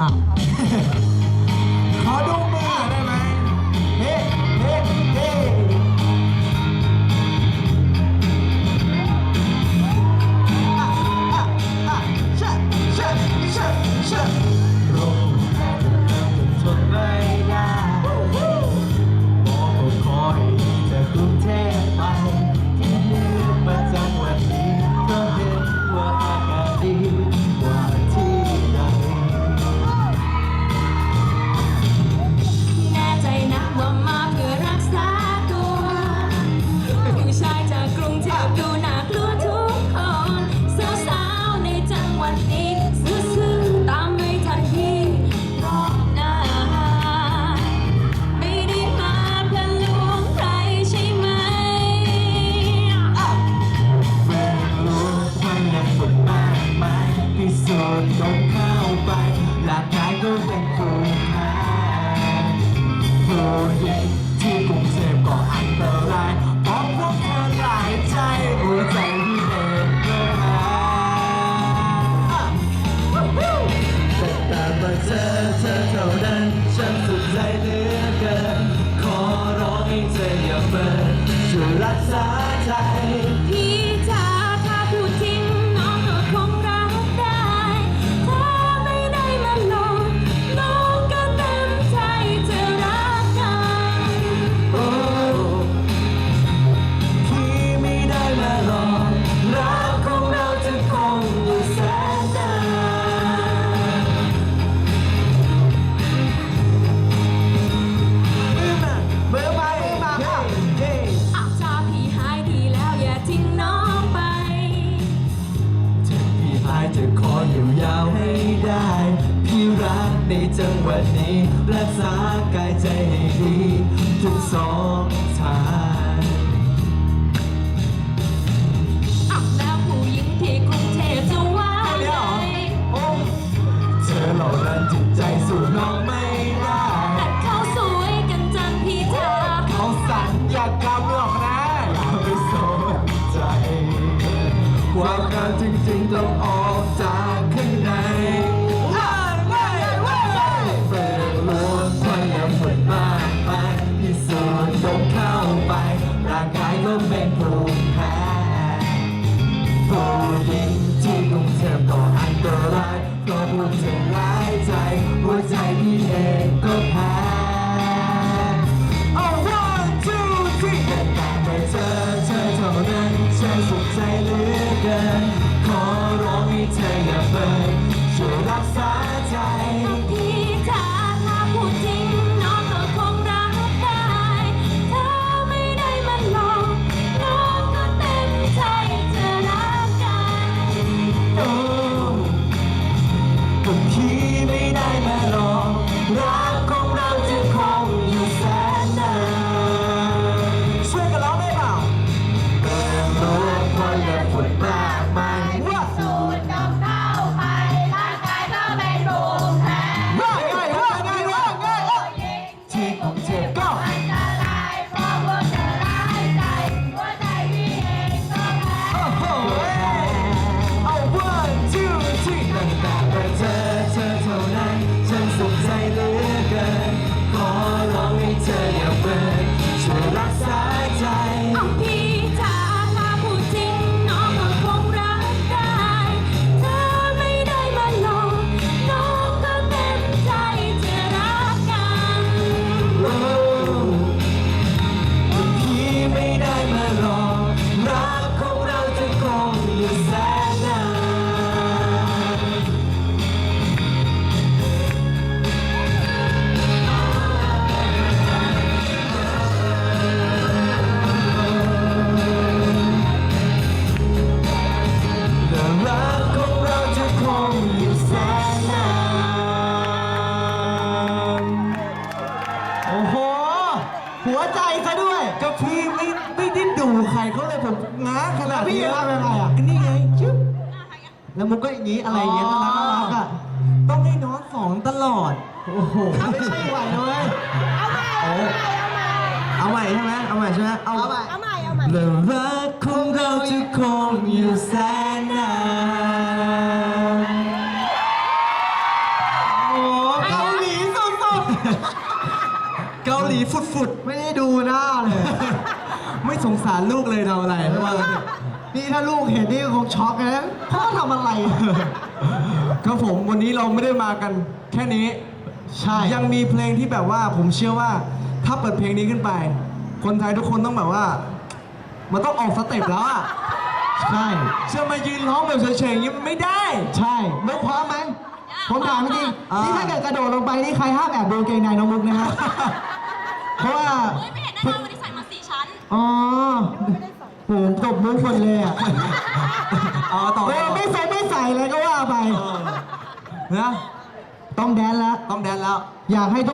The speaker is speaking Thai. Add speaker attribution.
Speaker 1: อะขอดู เธอเท่านั้นฉันสุดใจเหลือเกินขอร้องให้เธออย่าเปิดช่วยรักษา ใน
Speaker 2: จั
Speaker 1: ง
Speaker 2: หวั
Speaker 1: ดนี้ รักษากายใจให้ดี ทุกสองทาง
Speaker 2: อับแล้วผู้หญิงที่กรุงเทพจะว่าไง
Speaker 1: โอ้เธอเหล่านั้นจิตใจสู้น้องไม่ได้
Speaker 2: แต่เขาสวยกันจังพี่จ๋า
Speaker 1: เขาสัญญากรรมหรอกนะอย่าไปสนใจ ความงามจริงๆต้องออก ตัวร้ายเพราะพวกเธอร้ายใจ หัวใจพี่เองก็แพ้ Oh one two three แต่แต่ไปเจอเธอเท่านั้นฉันสุขใจเหลือเกิน ขอร้องให้เธออย่าเปิดช่วยรักษาา
Speaker 3: หัวใจ
Speaker 1: ซะด้วยก็พี่ไม่ไม่ได้ดูใครเขาเลยผมง้างขนาดนี้พี่ทำยังไงอะนี่ไงชิบแล้วมันก็อย่างนี้อะไรอย่างเงี้ยน่ารักน่ารักอะต้องให้น้องสองตลอดโอ้โหไม่ใช่ไหวนะเว้ย
Speaker 3: เอาใหม่
Speaker 1: เอาใหม่ใช่ไหมเอาใหม่ใช่ไหมเอาใหม่
Speaker 3: เอาใหม่เอาใหม่
Speaker 1: และรักของเราจะคงอยู่แสน
Speaker 3: เกาหลีฟุด
Speaker 4: ไม่ได้ดูหน้าเลย
Speaker 3: ๆไม่สงสารลูกเลยเราอะไรไม่ว่ากันเถอะ
Speaker 4: นี่ถ้าลูกเห็นนี่คงช็อกนะพ่อทำอะไร
Speaker 3: ครับผมวันนี้เราไม่ได้มากันแค่นี้
Speaker 4: ใช่
Speaker 3: ยังมีเพลงที่แบบว่าผมเชื่อว่า ถ้าเปิดเพลงนี้ขึ้นไป คนไทยทุกคนต้องแบบว่า มันต้องออกสเต็ปแล้วอะ
Speaker 4: ใช่
Speaker 3: จะมายืนร้องแบบเฉยๆอย่างนี้มันไม่ได้
Speaker 4: ใช่มุกพร้อมไหมผมถามจริง
Speaker 3: อ่า
Speaker 4: ๆนี่ถ้าเกิดกระโดดลงไปนี่ใครห้ามแอบดูกางเกงในน้องมุกนะฮะ เพราะว่า
Speaker 2: เฮ้ยไม่เห็นแน่นอนวันนี้ใส่มาสี่ชั้น
Speaker 4: อ๋อโหตบมุกคนเลยอะ
Speaker 3: อ๋อต่อ
Speaker 4: เออไม่ใส่ไม่ใส่เลยก็ว่าไป
Speaker 3: เออนะ
Speaker 4: ต้องแดนแล้ว
Speaker 3: ต้องแดนแล้ว
Speaker 4: อยากให้